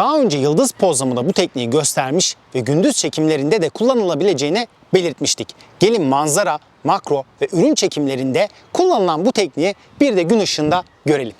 Daha önce yıldız pozlamında bu tekniği göstermiş ve gündüz çekimlerinde de kullanılabileceğini belirtmiştik. Gelin manzara, makro ve ürün çekimlerinde kullanılan bu tekniği bir de gün ışığında görelim.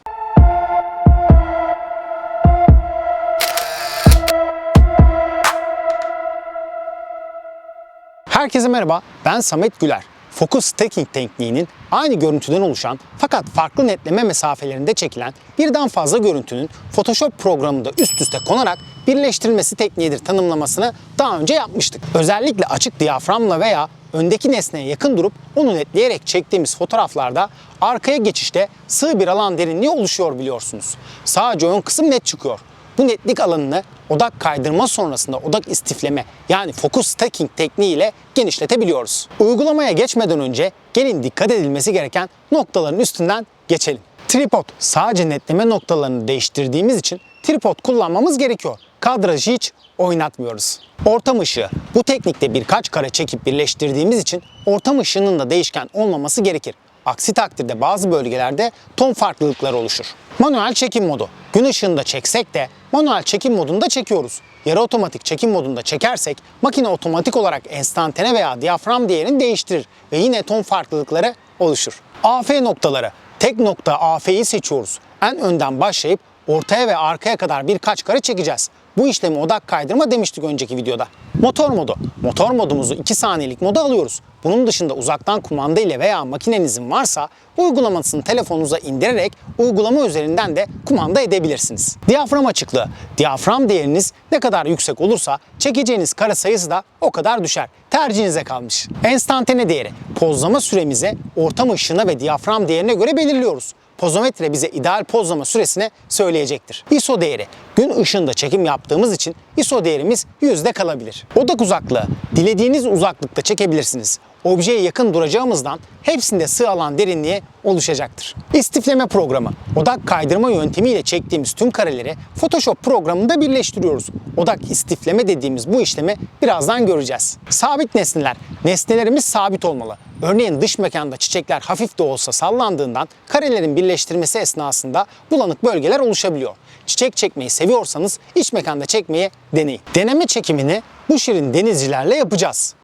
Herkese merhaba, ben Samet Güler. Focus Stacking tekniğinin aynı görüntüden oluşan fakat farklı netleme mesafelerinde çekilen birden fazla görüntünün Photoshop programında üst üste konarak birleştirilmesi tekniğidir tanımlamasını daha önce yapmıştık. Özellikle açık diyaframla veya öndeki nesneye yakın durup onu netleyerek çektiğimiz fotoğraflarda arkaya geçişte sığ bir alan derinliği oluşuyor biliyorsunuz. Sadece ön kısım net çıkıyor. Bu netlik alanını odak kaydırma sonrasında odak istifleme yani focus stacking tekniğiyle genişletebiliyoruz. Uygulamaya geçmeden önce gelin dikkat edilmesi gereken noktaların üstünden geçelim. Tripod sadece netleme noktalarını değiştirdiğimiz için tripod kullanmamız gerekiyor. Kadrajı hiç oynatmıyoruz. Ortam ışığı. Bu teknikte birkaç kare çekip birleştirdiğimiz için ortam ışığının da değişken olmaması gerekir. Aksi takdirde bazı bölgelerde ton farklılıkları oluşur. Manuel çekim modu. Gün ışığında çeksek de manuel çekim modunda çekiyoruz. Yarı otomatik çekim modunda çekersek makine otomatik olarak enstantane veya diyafram değerini değiştirir ve yine ton farklılıkları oluşur. AF noktaları. Tek nokta AF'yi seçiyoruz. En önden başlayıp ortaya ve arkaya kadar birkaç kare çekeceğiz. Bu işlemi odak kaydırma demiştik önceki videoda. Motor modu. Motor modumuzu 2 saniyelik moda alıyoruz. Bunun dışında uzaktan kumanda ile veya makinenizin varsa uygulamasını telefonunuza indirerek uygulama üzerinden de kumanda edebilirsiniz. Diyafram açıklığı. Diyafram değeriniz ne kadar yüksek olursa çekeceğiniz kare sayısı da o kadar düşer. Tercihinize kalmış. Enstantane değeri. Pozlama süremizi ortam ışığına ve diyafram değerine göre belirliyoruz pozometre bize ideal pozlama süresini söyleyecektir. ISO değeri. Gün ışığında çekim yaptığımız için ISO değerimiz yüzde kalabilir. Odak uzaklığı. Dilediğiniz uzaklıkta çekebilirsiniz. Objeye yakın duracağımızdan hepsinde sığ alan derinliği oluşacaktır. İstifleme programı. Odak kaydırma yöntemiyle çektiğimiz tüm kareleri Photoshop programında birleştiriyoruz. Odak istifleme dediğimiz bu işlemi birazdan göreceğiz. Sabit nesneler. Nesnelerimiz sabit olmalı. Örneğin dış mekanda çiçekler hafif de olsa sallandığından karelerin birleştirmesi esnasında bulanık bölgeler oluşabiliyor. Çiçek çekmeyi seviyorsanız iç mekanda çekmeyi deneyin. Deneme çekimini bu şirin denizcilerle yapacağız.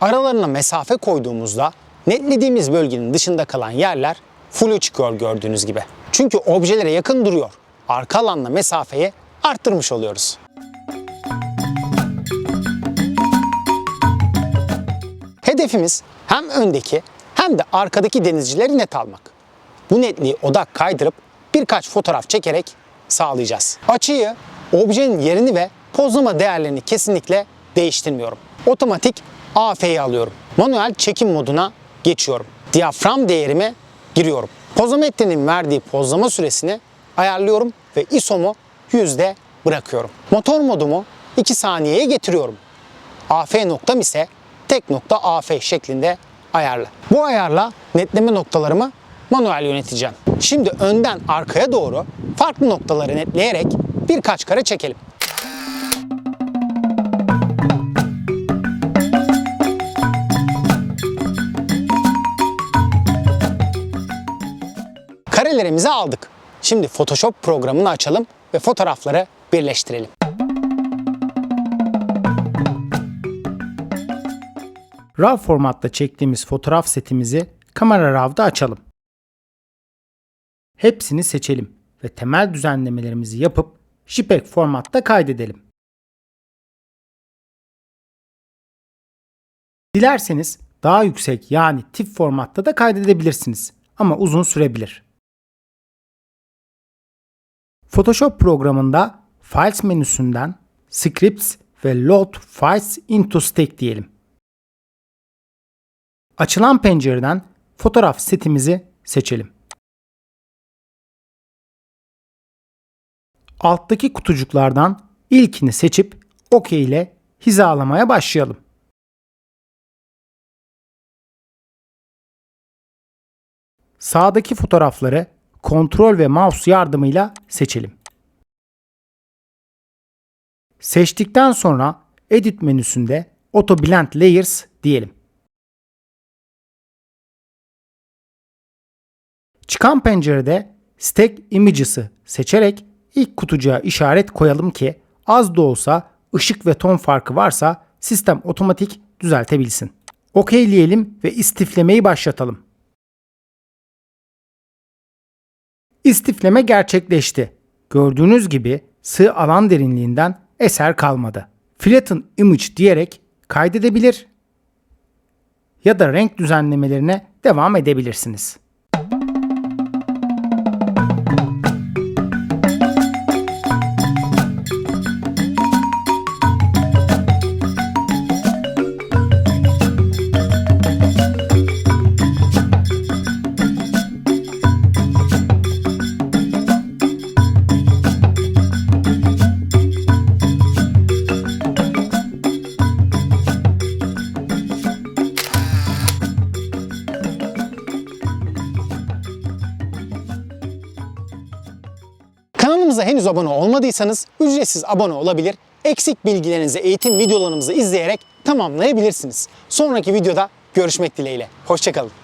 Aralarına mesafe koyduğumuzda netlediğimiz bölgenin dışında kalan yerler flu çıkıyor gördüğünüz gibi. Çünkü objelere yakın duruyor. Arka alanla mesafeyi arttırmış oluyoruz. Hedefimiz hem öndeki hem de arkadaki denizcileri net almak. Bu netliği odak kaydırıp birkaç fotoğraf çekerek sağlayacağız. Açıyı, objenin yerini ve pozlama değerlerini kesinlikle değiştirmiyorum. Otomatik AF'yi alıyorum. Manuel çekim moduna geçiyorum. Diyafram değerime giriyorum. Pozometrenin verdiği pozlama süresini ayarlıyorum ve ISO'mu yüzde bırakıyorum. Motor modumu 2 saniyeye getiriyorum. AF noktam ise tek nokta AF şeklinde ayarlı. Bu ayarla netleme noktalarımı manuel yöneteceğim. Şimdi önden arkaya doğru farklı noktaları netleyerek birkaç kare çekelim. Karelerimizi aldık. Şimdi Photoshop programını açalım ve fotoğrafları birleştirelim. RAW formatta çektiğimiz fotoğraf setimizi Camera RAW'da açalım. Hepsini seçelim ve temel düzenlemelerimizi yapıp JPEG formatta kaydedelim. Dilerseniz daha yüksek yani TIFF formatta da kaydedebilirsiniz ama uzun sürebilir. Photoshop programında Files menüsünden Scripts ve Load Files into Stack diyelim. Açılan pencereden fotoğraf setimizi seçelim. Alttaki kutucuklardan ilkini seçip OK ile hizalamaya başlayalım. Sağdaki fotoğrafları kontrol ve mouse yardımıyla seçelim. Seçtikten sonra Edit menüsünde Auto Blend Layers diyelim. Çıkan pencerede Stack Images'ı seçerek ilk kutucuğa işaret koyalım ki az da olsa ışık ve ton farkı varsa sistem otomatik düzeltebilsin. Okeyleyelim ve istiflemeyi başlatalım. İstifleme gerçekleşti. Gördüğünüz gibi sığ alan derinliğinden eser kalmadı. Flatten Image diyerek kaydedebilir ya da renk düzenlemelerine devam edebilirsiniz. Kanalımıza henüz abone olmadıysanız ücretsiz abone olabilir, eksik bilgilerinizi eğitim videolarımızı izleyerek tamamlayabilirsiniz. Sonraki videoda görüşmek dileğiyle. Hoşçakalın.